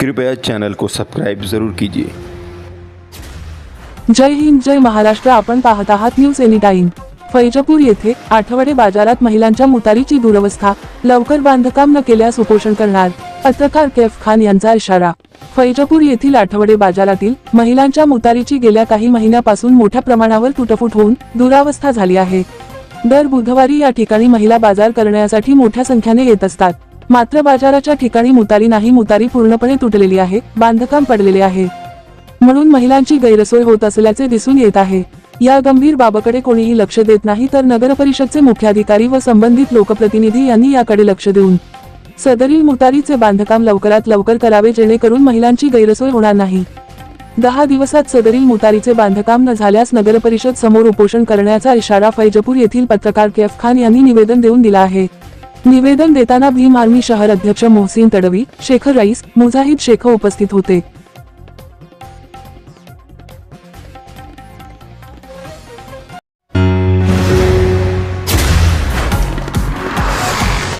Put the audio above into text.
कृपया चॅनल को सबस्क्राईब ज़रूर कीजिए। जय हिंद जय महाराष्ट्र आपण पाहत आहात न्यूज एनी टाइम फैजपूर येथे आठवडे बाजारात महिलांच्या मुतारीची दुरवस्था लवकर बांधकाम न केल्यास उपोषण करणार पत्रकार कैफ खान यांचा इशारा. फैजपूर येथील आठवडे बाजारातील महिलांच्या मुतारीची गेल्या काही महिन्यापासून मोठ्या प्रमाणावर तुटफूट होऊन दुरावस्था झाली आहे. दर बुधवारी या ठिकाणी महिला बाजार करण्यासाठी मोठ्या संख्येने येत असतात. मात्र बाजाराच्या ठिकाणी मुतारी नाही मुतारी पूर्णपणे तुटलेली आहे बांधकाम पडलेले आहे. म्हणून महिलांची गैरसोय होत असल्याचे दिसून येत आहे. या गंभीर बाबाकडे कोणीही लक्ष देत नाही तर नगर परिषदचे मुख्याधिकारी व संबंधित लोकप्रतिनिधी यांनी याकडे लक्ष देऊन सदरील मुतारीचे बांधकाम लवकरात लवकर करावे जेणेकरून महिलांची गैरसोय होणार नाही. दहा दिवसात सदरील मुतारीचे बांधकाम न झाल्यास नगरपरिषद समोर उपोषण करण्याचा इशारा फैजपूर येथील पत्रकार कैफ खान यांनी निवेदन देऊन दिला आहे. निवेदन देताना भीम आर्मी शहर अध्यक्ष मोहसिन तडवी शेखर रईस मुजाहिद शेख उपस्थित होते.